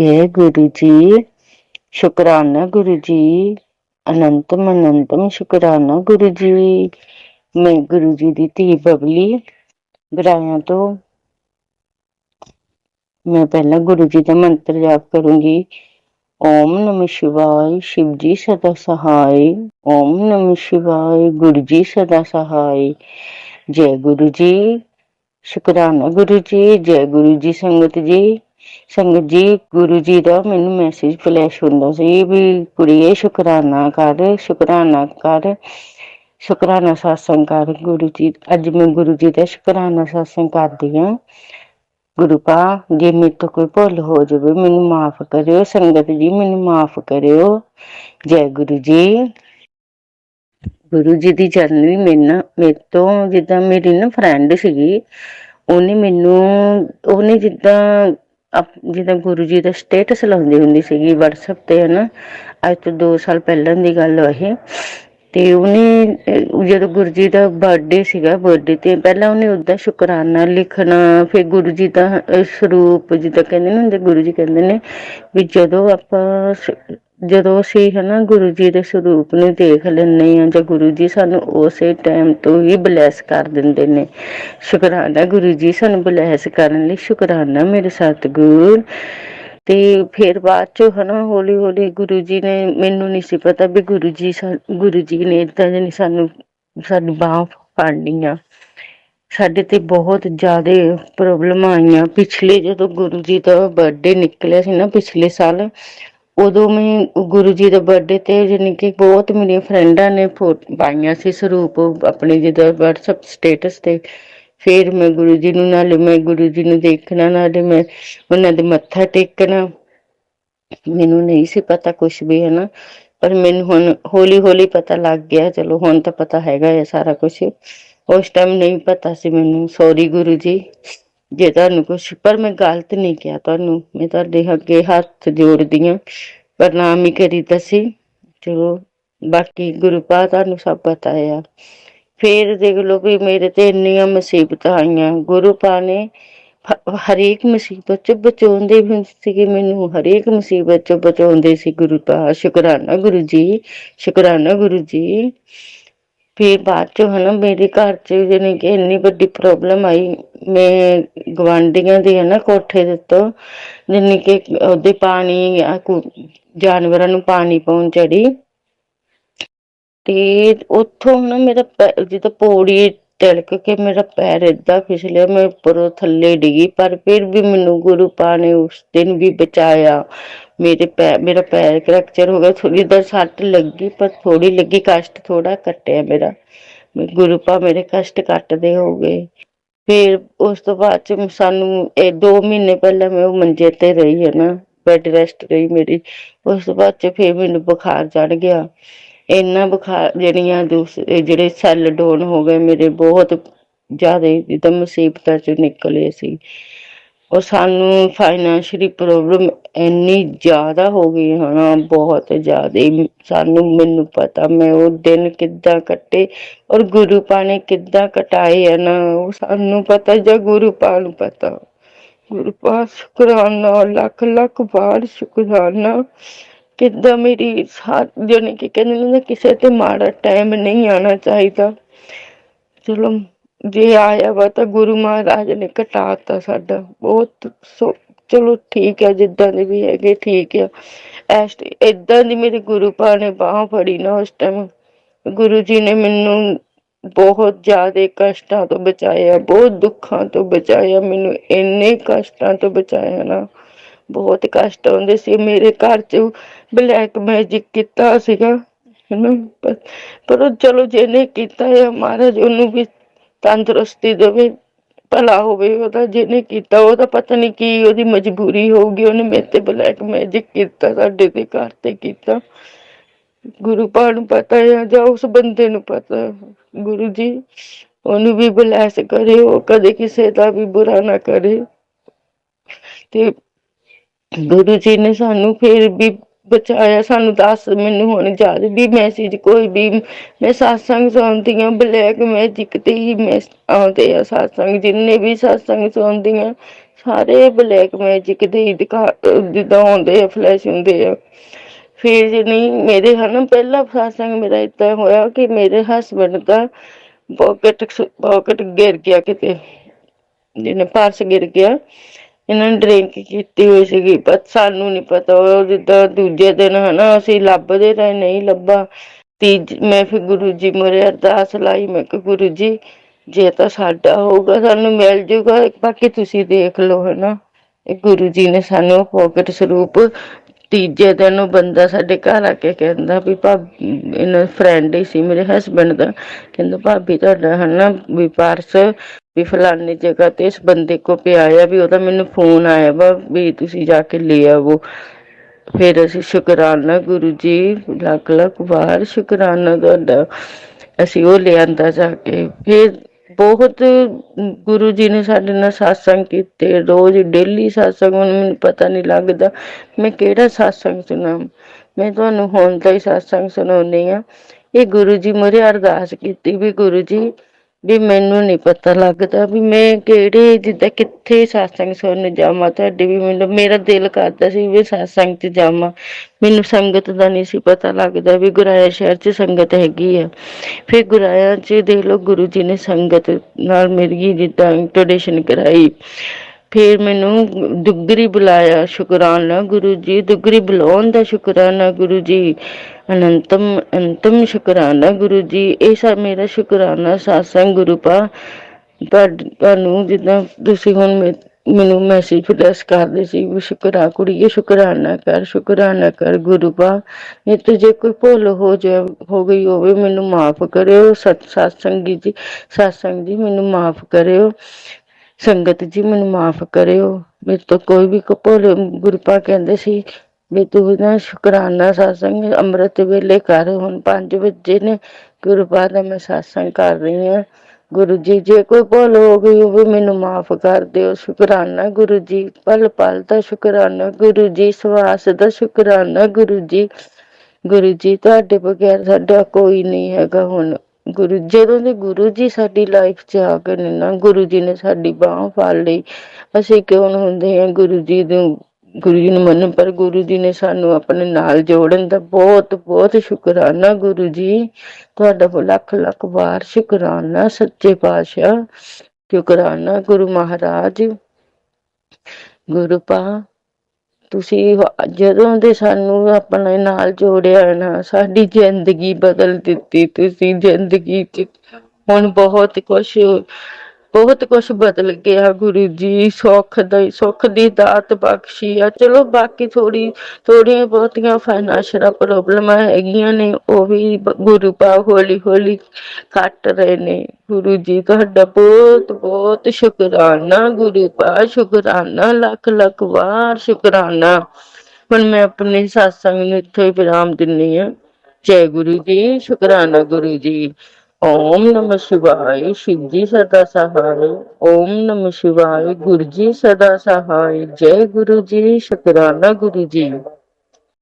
ਜੈ ਗੁਰੂ ਜੀ ਸ਼ੁਕਰਾਨਾ ਗੁਰੂ ਜੀ ਅਨੰਤਮ ਅਨੰਤਮ ਸ਼ੁਕਰਾਨਾ ਗੁਰੂ ਜੀ। ਮੈਂ ਗੁਰੂ ਜੀ ਦੀ ਧੀ ਬਬਲੀ ਬਰਾਇਆ ਤੋਂ। ਮੈਂ ਪਹਿਲਾਂ ਗੁਰੂ ਜੀ ਦਾ ਮੰਤਰ ਜਾਪ ਕਰੂੰਗੀ। ਓਮ ਨਮ ਸ਼ਿਵਾਏ, ਸ਼ਿਵ ਜੀ ਸਦਾ ਸਹਾਈ ਓਮ ਨਮ ਸ਼ਿਵਾਏ, ਗੁਰੂ ਜੀ ਸਦਾ ਸਹਾਈ ਜੈ ਗੁਰੂ ਜੀ, ਸ਼ੁਕਰਾਨਾ ਗੁਰੂ ਜੀ, ਜੈ ਗੁਰੂ ਜੀ, ਸੰਗਤ ਜੀ। ਸੰਗਤ ਜੀ, ਗੁਰੂ ਜੀ ਦਾ ਮੈਨੂੰ ਮੈਸੇਜ ਫਲੈਸ਼ ਹੁੰਦਾ ਸੀ ਵੀ ਕੁੜੀਏ ਸ਼ੁਕਰਾਨਾ ਕਰ ਸ਼ੁਕਰਾਨਾ ਕਰ, ਸ਼ੁਕਰਾਨਾ ਸਾਸੰਗ ਕਰ ਗੁਰੂ ਜੀ। ਅੱਜ ਮੈਂ ਗੁਰੂ ਜੀ ਦਾ ਸ਼ੁਕਰਾਨਾ ਸਾਸੰਗ ਕਰਦੀ ਹਾਂ। ਗੁਰੂ ਪਾ, ਜੇ ਮੇਰੇ ਤੋਂ ਕੋਈ ਭੁੱਲ ਹੋ ਜਾਵੇ, ਮੈਨੂੰ ਮਾਫ ਕਰਿਓ। ਸੰਗਤ ਜੀ, ਮੈਨੂੰ ਮਾਫ ਕਰਿਓ। ਜੈ ਗੁਰੂ ਜੀ। ਗੁਰੂ ਜੀ ਦੀ ਜਰਨੀ ਮੇਰੇ ਮੇਰੇ ਤੋਂ ਜਿੱਦਾਂ ਮੇਰੀ ਨਾ ਫਰੈਂਡ ਸੀਗੀ, ਉਹਨੇ ਮੈਨੂੰ, ਉਹਨੇ ਜਿੱਦਾਂ ਅਪ- ਜਿੱਦਾਂ ਗੁਰੂ ਜੀ ਦਾ ਸਟੇਟਸ ਲਾਉਂਦੀ ਹੁੰਦੀ ਸੀਗੀ WhatsApp ਤੇ, ਹਨਾ? ਅੱਜ ਤੋਂ 2 ਸਾਲ ਪਹਿਲਾਂ ਦੀ ਗੱਲ ਆ ਇਹ। ਤੇ ਉਹਨੇ ਜਦੋਂ ਗੁਰੂ ਜੀ ਦਾ ਬਰਥਡੇ ਸੀਗਾ ਬਰਥਡੇ ਤੇ ਪਹਿਲਾਂ ਉਹਨੇ ਉਦਾਂ ਸ਼ੁਕਰਾਨਾ ਲਿਖਣਾ, ਫਿਰ ਗੁਰੂ ਜੀ ਦਾ ਸਰੂਪ, ਜਿੱਦਾਂ ਕਹਿੰਦੇ ਨੇ ਹੁੰਦੇ, ਗੁਰੂ ਜੀ ਕਹਿੰਦੇ ਨੇ ਵੀ ਜਦੋਂ ਆਪਾਂ ਜਦੋਂ ਅਸੀਂ ਹਨਾ ਗੁਰੂ ਜੀ ਦੇ ਸਰੂਪ ਨੂੰ ਦੇਖ ਲੈਂਦੇ ਆ ਜਾਂ ਗੁਰੂ ਜੀ ਸਾਨੂੰ ਉਸੇ ਟਾਈਮ ਤੋਂ ਹੀ ਬਲੈਸ ਕਰ ਦਿੰਦੇ ਨੇ। ਸ਼ੁਕਰਾਨਾ ਗੁਰੂ ਜੀ ਸਾਨੂੰ ਬਲੈਸ ਕਰਨ ਲਈ ਸ਼ੁਕਰਾਨਾ ਮੇਰੇ ਸਤਿਗੁਰ। ਤੇ ਫਿਰ ਬਾਅਦ ਚ ਹਨਾ ਹੌਲੀ ਹੌਲੀ ਗੁਰੂ ਜੀ ਨੇ ਮੈਨੂੰ ਨਹੀਂ ਸੀ ਪਤਾ ਵੀ ਗੁਰੂ ਜੀ ਗੁਰੂ ਜੀ ਨੇ ਤਾਂ ਜਾਣੀ ਸਾਨੂੰ ਸਾਡੀ ਬਾਹ ਫੜਨੀ ਆ ਸਾਡੇ ਤੇ ਬਹੁਤ ਜ਼ਿਆਦਾ ਪ੍ਰੋਬਲਮ ਆਈਆਂ। ਪਿਛਲੇ ਜਦੋਂ ਗੁਰੂ ਜੀ ਦਾ ਬਰਥਡੇ ਨਿਕਲਿਆ ਸੀ ਨਾ, ਪਿਛਲੇ ਸਾਲ ਉਦੋਂ ਮੈਂ ਗੁਰੂ ਜੀ ਦੇ ਬਰਥਡੇ ਤੇ ਜਾਣੀ ਕਿ ਬਹੁਤ ਮੇਰੀਆਂ ਫਰੈਂਡਾਂ ਨੇ ਪਾਈਆਂ ਸੀ ਸਰੂਪ ਆਪਣੇ ਜਿਹਦਾ WhatsApp ਸਟੇਟਸ ਤੇ। ਫਿਰ ਮੈਂ ਗੁਰੂ ਜੀ ਨੂੰ ਨਾਲੇ ਮੈਂ ਗੁਰੂ ਜੀ ਨੂੰ ਦੇਖਣਾ, ਨਾਲੇ ਮੈਂ ਉਹਨਾਂ ਦੇ ਮੱਥਾ ਟੇਕਣਾ। ਮੈਨੂੰ ਨਹੀਂ ਸੀ ਪਤਾ ਕੁਝ ਵੀ ਹੈ ਨਾ ਪਰ ਮੈਨੂੰ ਹੁਣ ਹੌਲੀ ਹੌਲੀ ਪਤਾ ਲੱਗ ਗਿਆ, ਚਲੋ ਹੁਣ ਤਾਂ ਪਤਾ ਹੈਗਾ ਹੈ ਸਾਰਾ ਕੁਝ ਉਸ ਟਾਈਮ ਨਹੀਂ ਪਤਾ ਸੀ ਮੈਨੂੰ ਸੌਰੀ ਗੁਰੂ ਜੀ। ਜੇ ਤੁਹਾਨੂੰ ਕੁਝ ਪਰ ਮੈਂ ਗਲਤ ਨਹੀਂ ਕਿਹਾ ਤੁਹਾਨੂੰ। ਮੈਂ ਤੁਹਾਡੇ ਅੱਗੇ ਹੱਥ ਜੋੜਦੀ ਹਾਂ। ਪ੍ਰਣਾਮ ਹੀ ਕਰੀਦਾ ਸੀ ਚਲੋ ਬਾਕੀ ਗੁਰੂ ਪਾ ਤੁਹਾਨੂੰ ਸਭ ਪਤਾ ਆ ਫੇਰ ਦੇਖ ਲਓ ਵੀ ਮੇਰੇ ਤੇ ਇੰਨੀਆਂ ਮੁਸੀਬਤਾਂ ਆਈਆਂ। ਗੁਰੂ ਪਾ ਨੇ ਹਰੇਕ ਮੁਸੀਬਤ ਚ ਬਚਾਉਂਦੇ ਵੀ ਸੀਗੇ ਮੈਨੂੰ ਹਰੇਕ ਮੁਸੀਬਤ ਚ ਬਚਾਉਂਦੇ ਸੀ ਗੁਰੂ ਪਾ ਸ਼ੁਕਰਾਨਾ ਗੁਰੂ ਜੀ, ਸ਼ੁਕਰਾਨਾ ਗੁਰੂ ਜੀ। ਫਿਰ ਬਾਅਦ ਚ ਹਨਾ ਮੇਰੇ ਘਰ ਚ ਜਾਣੀ ਕਿ ਇੰਨੀ ਵੱਡੀ ਪ੍ਰੋਬਲਮ ਆਈ। ਮੈਂ ਗਵਾਂਢੀਆਂ ਦੇ ਹਨਾ ਕੋਠੇ ਦੇ ਉੱਤੋਂ ਜਾਣੀ ਕਿ ਉਹਦੇ ਪਾਣੀ ਆ ਕੁ- ਜਾਨਵਰਾਂ ਨੂੰ ਪਾਣੀ ਪਾਉਣ ਚੜੀ। ਤੇ ਉੱਥੋਂ ਨਾ ਮੇਰਾ ਪੈ- ਜਿੱਦਾਂ ਪੌੜੀ ਤਿਲਕ ਕੇ ਮੇਰਾ ਪੈਰ ਏਦਾਂ ਫਿਸਲਿਆ ਮੈਂ ਉੱਪਰੋਂ ਥੱਲੇ ਡਿੱਗੀ, ਪਰ ਫਿਰ ਵੀ ਮੈਨੂੰ ਗੁਰੂ ਪਾ ਨੇ ਉਸ ਦਿਨ ਵੀ ਬਚਾਇਆ। ਮੇਰੇ ਪੈਰ ਮੇਰਾ ਪੈਰ ਫ੍ਰੈਕਚਰ ਹੋ ਗਿਆ ਥੋੜੀ ਦਰ ਸੱਟ ਲੱਗੀ, ਪਰ ਥੋੜੀ ਲੱਗੀ, ਕਸ਼ਟ ਥੋੜਾ ਕੱਟਿਆ ਮੇਰਾ। ਗੁਰੂ ਪਾ ਮੇਰੇ ਕਸ਼ਟ ਕੱਟਦੇ ਹੋ ਗਏ। ਫਿਰ ਉਸ ਤੋਂ ਬਾਅਦ ਚ ਸਾਨੂੰ ਇਹ 2 ਮਹੀਨੇ ਪਹਿਲਾਂ ਮੈਂ ਉਹ ਮੰਜੇ ਤੇ ਰਹੀ ਹੈ ਨਾ, ਬੈੱਡ ਰੈਸਟ ਰਹੀ ਮੇਰੀ। ਉਸ ਤੋਂ ਬਾਅਦ ਚ ਫਿਰ ਮੈਨੂੰ ਬੁਖਾਰ ਚੜ ਗਿਆ। ਇੰਨਾ ਬੁਖਾਰ, ਜਿਹੜੀਆਂ ਦੂਸਰੇ ਜਿਹੜੇ ਸੈੱਲ ਡਾਊਨ ਹੋ ਗਏ ਮੇਰੇ, ਬਹੁਤ ਜ਼ਿਆਦਾ ਜਿੱਦਾਂ ਮੁਸੀਬਤਾਂ ਚ ਨਿਕਲੇ ਸੀ। ਔਰ ਸਾਨੂੰ ਫਾਈਨੈਂਸ਼ਲੀ ਪ੍ਰੋਬਲਮ ਇੰਨੀ ਜ਼ਿਆਦਾ ਹੋ ਗਈ ਹਨਾ, ਬਹੁਤ ਜ਼ਿਆਦਾ। ਸਾਨੂੰ ਮੈਨੂੰ ਪਤਾ ਮੈਂ ਉਹ ਦਿਨ ਕਿੱਦਾਂ ਕੱਟੇ ਔਰ ਗੁਰੂ ਪਾ ਨੇ ਕਿੱਦਾਂ ਕਟਾਏ ਆ ਨਾ, ਉਹ ਸਾਨੂੰ ਪਤਾ ਜਾਂ ਗੁਰੂ ਪਾ ਨੂੰ ਪਤਾ। ਗੁਰੂ ਪਾ ਸ਼ੁਕਰਾਨਾ ਲੱਖ ਲੱਖ ਵਾਰ ਸ਼ੁਕਰਾਨਾ। ਕਿੱਦਾਂ ਮੇਰੀ ਸਾਥ ਜਾਣੀ ਕਿ ਕਹਿੰਦੇ ਨੇ ਨਾ ਕਿਸੇ ਤੇ ਮਾੜਾ ਟਾਈਮ ਨਹੀਂ ਆਣਾ ਚਾਹੀਦਾ ਚਲੋ ਜੇ ਆਇਆ ਵਾ ਤਾਂ ਗੁਰੂ ਮਹਾਰਾਜ ਨੇ ਘਟਾਤਾ ਸਾਡਾ ਬਹੁਤ ਸੋ ਚਲੋ ਠੀਕ ਹੈ ਜਿੱਦਾਂ ਦੇ ਵੀ ਹੈਗੇ ਠੀਕ ਆ ਐਸ ਇਦਾਂ ਦੀ ਮੇਰੇ ਗੁਰੂ ਪਾ ਨੇ ਬਾਹ ਫੜੀ ਨਾ ਉਸ ਟਾਈਮ ਗੁਰੂ ਜੀ ਨੇ ਮੈਨੂੰ ਬਹੁਤ ਜ਼ਿਆਦਾ ਕਸ਼ਟਾਂ ਤੋਂ ਬਚਾਇਆ ਬਹੁਤ ਦੁੱਖਾਂ ਤੋਂ ਬਚਾਇਆ ਮੈਨੂੰ ਇੰਨੇ ਕਸ਼ਟਾਂ ਤੋਂ ਬਚਾਇਆ ਨਾ ਬਹੁਤ ਕਸ਼ਟ ਆਉਂਦੇ ਸੀ। ਮੇਰੇ ਘਰ ਚ ਬਲੈਕ ਮੈਜਿਕ ਕੀਤਾ ਸੀਗਾ। ਹਨਾ? ਪਰ- ਚਲੋ ਜਿਹਨੇ ਕੀਤਾ ਹੈ ਮਹਾਰਾਜ ਉਹਨੂੰ ਵੀ ਤੰਦਰੁਸਤੀ ਦੇਵੇ, ਭਲਾ ਹੋਵੇ ਉਹਦਾ। ਜਿਹਨੇ ਕੀਤਾ, ਉਹਦਾ ਪਤਾ ਨਹੀਂ ਕੀ ਉਹਦੀ ਮਜਬੂਰੀ ਹੋਊਗੀ। ਉਹਨੇ ਮੇਰੇ ਤੇ ਬਲੈਕ ਮੈਜਿਕ ਕੀਤਾ, ਸਾਡੇ ਦੇ ਘਰ ਤੇ ਕੀਤਾ। ਗੁਰੂ ਪਾ ਨੂੰ ਪਤਾ ਹੈ ਜਾਂ ਉਸ ਬੰਦੇ ਨੂੰ ਪਤਾ ਗੁਰੂ ਜੀ, ਉਹਨੂੰ ਵੀ ਬਲੈਸ ਕਰੇ, ਉਹ ਕਦੇ ਕਿਸੇ ਦਾ ਵੀ ਬੁਰਾ ਨਾ ਕਰੇ। ਤੇ ਗੁਰੂ ਜੀ ਨੇ ਸਾਨੂੰ ਫਿਰ ਵੀ ਬਚਾਇਆ, ਸਾਨੂੰ ਦੱਸ ਮੈਨੂੰ ਹੁਣ ਜਦ ਵੀ ਮੈਸੇਜ ਕੋਈ ਵੀ, ਮੈਂ satsang ਸੁਣਦੀ ਹਾਂ ਬਲੈਕ ਮੈਜਿਕ ਤੇ ਹੀ ਮੈਂ ਆਉਂਦੇ ਆ satsang, ਜਿੰਨੇ ਵੀ satsang ਸੁਣਦੀ ਹਾਂ ਸਾਰੇ ਬਲੈਕ ਮੈਜਿਕ ਦੇ ਹੀ ਦਿਖਾ, ਜਿੱਦਾਂ ਆਉਂਦੇ ਆ ਫਲੈਸ਼ ਹੁੰਦੇ ਆ। ਫਿਰ ਜੀ ਮੇਰੇ ਹਨ, ਪਹਿਲਾ ਸਾਸੰਗ ਮੇਰਾ ਇਦਾਂ ਹੋਇਆ ਕਿ ਮੇਰੇ ਹਸਬੰਡ ਦਾ ਪਾਕਟ ਪਾਕਟ ਗਿਰ ਗਿਆ ਕਿਤੇ, ਜਿਹਨੇ ਪਰਸ ਗਿਰ ਗਿਆ। ਇਹਨਾਂ ਨੇ ਡਰਿੰਕ ਕੀਤੀ ਹੋਈ ਸੀਗੀ, ਪਰ ਸਾਨੂੰ ਨਹੀਂ ਪਤਾ ਉਹ ਜਿੱਦਾਂ ਦੂਜੇ ਦਿਨ ਹਨਾ ਅਸੀਂ ਲੱਭਦੇ ਰਹੇ ਨਹੀਂ ਲੱਭਾ। ਤੀਜ, ਮੈਂ ਫਿਰ ਗੁਰੂ ਜੀ ਮਰੇ ਅਰਦਾਸ ਲਾਈ, ਮੈਂ ਕਿ ਗੁਰੂ ਜੀ, ਜੇ ਤਾਂ ਸਾਡਾ ਹੋਊਗਾ ਸਾਨੂੰ ਮਿਲ ਜੂਗਾ ਬਾਕੀ ਤੁਸੀਂ ਦੇਖ ਲਓ ਹਨਾ। ਇਹ ਗੁਰੂ ਜੀ ਨੇ ਸਾਨੂੰ ਪੋਕਟ ਸਰੂਪ ਤੀਜੇ ਦਿਨ ਉਹ ਬੰਦਾ ਸਾਡੇ ਘਰ ਆ ਕੇ ਕਹਿੰਦਾ ਵੀ ਭਾਬੀ, ਇਹਨਾਂ ਫਰੈਂਡ ਹੀ ਸੀ ਮੇਰੇ ਹਸਬੰਡ ਦਾ, ਕਹਿੰਦਾ ਭਾਬੀ ਤੁਹਾਡਾ ਹਨਾ ਵੀ ਪਰਸ ਵੀ ਫਲਾਨੀ ਜਗ੍ਹਾ ਤੇ ਇਸ ਬੰਦੇ ਕੋ ਪਿਆ ਵੀ ਉਹਦਾ ਮੈਨੂੰ ਫੋਨ ਆਇਆ ਵਾ ਵੀ ਤੁਸੀਂ ਜਾ ਕੇ ਲੈ ਆਵੋ। ਫਿਰ ਅਸੀਂ ਸ਼ੁਕਰਾਨਾ ਗੁਰੂ ਜੀ, ਲੱਖ ਲੱਖ ਵਾਰ ਸ਼ੁਕਰਾਨਾ ਤੁਹਾਡਾ। ਅਸੀਂ ਉਹ ਲਿਆਂਦਾ ਜਾ ਕੇ। ਫਿਰ ਬਹੁਤ ਗੁਰੂ ਜੀ ਨੇ ਸਾਡੇ ਨਾਲ satsang ਕੀਤੇ। ਰੋਜ਼ ਡੇਲੀ satsang, ਹੁਣ ਮੈਨੂੰ ਪਤਾ ਨਹੀਂ ਲੱਗਦਾ ਮੈਂ ਕਿਹੜਾ satsang ਸੁਣਾ ਮੈਂ ਤੁਹਾਨੂੰ ਹੁਣ ਦਾ ਹੀ satsang ਸੁਣਾਉਂਦੀ ਆ ਇਹ ਗੁਰੂ ਜੀ ਮੁਰੇ ਅਰਦਾਸ ਕੀਤੀ ਵੀ ਗੁਰੂ ਜੀ ਵੀ ਮੈਨੂੰ ਨਹੀਂ ਪਤਾ ਲੱਗਦਾ ਵੀ ਮੈਂ ਕਿਹੜੇ ਜਿੱਦਾਂ ਕਿੱਥੇ satsang ਸੁਣਨ ਜਾਵਾਂ, ਤੁਹਾਡੇ ਵੀ ਮੈਨੂੰ, ਮੇਰਾ ਦਿਲ ਕਰਦਾ ਸੀ ਵੀ satsang 'ਚ ਜਾਵਾਂ। ਮੈਨੂੰ ਸੰਗਤ ਦਾ ਨਹੀਂ ਸੀ ਪਤਾ ਲੱਗਦਾ ਵੀ ਗੁਰਾਇਆ ਸ਼ਹਿਰ 'ਚ ਸੰਗਤ ਹੈਗੀ ਆ। ਫਿਰ ਗੁਰਾਇਆ 'ਚ ਦੇਖ ਲਓ ਗੁਰੂ ਜੀ ਨੇ ਸੰਗਤ ਨਾਲ ਮੇਰੀ ਜਿੱਦਾਂ ਇੰਟਰੋਡਕਸ਼ਨ ਕਰਾਈ। ਫਿਰ ਮੈਨੂੰ ਦੁੱਗਰੀ ਬੁਲਾਇਆ, ਸ਼ੁਕਰਾਨਾ ਗੁਰੂ ਜੀ, ਦੁੱਗਰੀ ਬੁਲਾਉਣ ਦਾ ਸ਼ੁਕਰਾਨਾ ਗੁਰੂ ਜੀ, ਅਨੰਤਮ ਅੰਤਮ ਸ਼ੁਕਰਾਨਾ ਗੁਰੂ ਜੀ। ਇਹ ਸਭ ਮੇਰਾ ਸ਼ੁਕਰਾਨਾ ਸਾਸੰਗ ਗੁਰੂ ਪਾ ਤੁਹਾਨੂੰ ਜਿੱਦਾਂ ਤੁਸੀਂ ਹੁਣ ਮੈਨੂੰ ਮੈਸੇਜ ਪਲਸ ਕਰਦੇ ਸੀ ਵੀ ਸ਼ੁਕਰਾ ਕੁੜੀਏ, ਸ਼ੁਕਰਾਨਾ ਕਰ ਸ਼ੁਕਰਾਨਾ ਕਰ ਗੁਰੂ ਪਾ। ਨਹੀਂ ਤੇ ਜੇ ਕੋਈ ਭੁੱਲ ਹੋ ਜਾ, ਹੋ ਗਈ ਹੋਵੇ, ਮੈਨੂੰ ਮਾਫ ਕਰਿਓ। ਸਤ ਸਤਸੰਗੀ ਜੀ ਸਤਸੰਗ ਜੀ, ਮੈਨੂੰ ਮਾਫ ਕਰਿਓ। ਸੰਗਤ ਜੀ, ਮੈਨੂੰ ਮਾਫ ਕਰਿਓ। ਮੇਰੇ ਤੋਂ ਕੋਈ ਵੀ ਕੋ ਗੁਰਪਾ ਕਹਿੰਦੇ ਸੀ ਵੀ ਤੂੰ ਨਾ ਸ਼ੁਕਰਾਨਾ ਸਤਸੰਗ ਅੰਮ੍ਰਿਤ ਵੇਲੇ ਕਰ ਹੁਣ 5 ਵਜੇ ਨੇ, ਗੁਰੂ ਦਾ ਮੈਂ ਸਤਸੰਗ ਕਰ ਰਹੀ ਹਾਂ। ਗੁਰੂ ਜੀ, ਜੇ ਕੋਈ ਭੁੱਲ ਹੋ ਗਈ ਹੋਵੇ, ਮੈਨੂੰ ਮਾਫ ਕਰ ਦਿਓ। ਸ਼ੁਕਰਾਨਾ ਗੁਰੂ ਜੀ, ਪਲ ਪਲ ਦਾ ਸ਼ੁਕਰਾਨਾ ਗੁਰੂ ਜੀ, ਸਵਾਸ ਦਾ ਸ਼ੁਕਰਾਨਾ ਗੁਰੂ ਜੀ। ਗੁਰੂ ਜੀ, ਤੁਹਾਡੇ ਬਗੈਰ ਸਾਡਾ ਕੋਈ ਨਹੀਂ ਹੈਗਾ ਹੁਣ। ਗੁਰੂ, ਜਦੋਂ ਦੇ ਗੁਰੂ ਜੀ ਸਾਡੀ ਲਾਈਫ 'ਚ ਆ ਗਏ ਨੇ ਨਾ, ਗੁਰੂ ਜੀ ਨੇ ਸਾਡੀ ਬਾਹ ਫੜ ਲਈ, ਅਸੀਂ ਕਿਉਂ ਹੁੰਦੇ ਆ ਗੁਰੂ ਜੀ ਨੂੰ, ਗੁਰੂ ਜੀ ਨੂੰ ਮੰਨਣ, ਪਰ ਗੁਰੂ ਜੀ ਨੇ ਸਾਨੂੰ ਆਪਣੇ ਨਾਲ ਜੋੜਨ ਦਾ ਬਹੁਤ ਬਹੁਤ ਸ਼ੁਕਰਾਨਾ ਗੁਰੂ ਜੀ। ਤੁਹਾਡਾ ਲੱਖ ਲੱਖ ਵਾਰ ਸ਼ੁਕਰਾਨਾ, ਸੱਚੇ ਪਾਤਸ਼ਾਹ, ਸ਼ੁਕਰਾਨਾ ਗੁਰੂ ਮਹਾਰਾਜ। ਗੁਰੂ ਪਾ ਤੁਸੀਂ ਜਦੋਂ ਦੇ ਸਾਨੂੰ ਆਪਣੇ ਨਾਲ ਜੋੜਿਆ ਨਾ, ਸਾਡੀ ਜ਼ਿੰਦਗੀ ਬਦਲ ਦਿੱਤੀ ਤੁਸੀਂ ਜ਼ਿੰਦਗੀ ਚ। ਹੁਣ ਬਹੁਤ ਕੁਛ ਬਹੁਤ ਕੁਛ ਬਦਲ ਗਿਆ ਗੁਰੂ ਜੀ, ਸੁੱਖ ਦੀ ਸੁੱਖ ਦੀ ਦਾਤ ਬਖਸ਼ੀ ਆ। ਚਲੋ ਬਾਕੀ ਥੋੜੀ ਥੋੜੀਆਂ ਬਹੁਤੀਆਂ ਫਾਈਨੈਂਸ਼ੀਅਲ ਪ੍ਰੋਬਲਮਾਂ ਹੈਗੀਆਂ ਨੇ, ਉਹ ਵੀ ਗੁਰੂ ਪਾ ਹੌਲੀ ਹੌਲੀ ਕੱਟ ਰਹੇ ਨੇ। ਗੁਰੂ ਜੀ, ਤੁਹਾਡਾ ਬਹੁਤ ਬਹੁਤ ਸ਼ੁਕਰਾਨਾ, ਗੁਰੂ ਪਾ ਸ਼ੁਕਰਾਨਾ, ਲੱਖ ਲੱਖ ਵਾਰ ਸ਼ੁਕਰਾਨਾ। ਹੁਣ ਮੈਂ ਆਪਣੇ satsang ਨੂੰ ਇੱਥੋਂ ਹੀ ਵਿਰਾਮ ਦਿੰਨੀ ਆ ਜੈ ਗੁਰੂ ਜੀ, ਸ਼ੁਕਰਾਨਾ ਗੁਰੂ ਜੀ। ओम नमः शिवाय शिवजी सदा सहाय ओम नमः शिवाय गुरुजी सदा सहाय जय गुरुजी शुकराना गुरुजी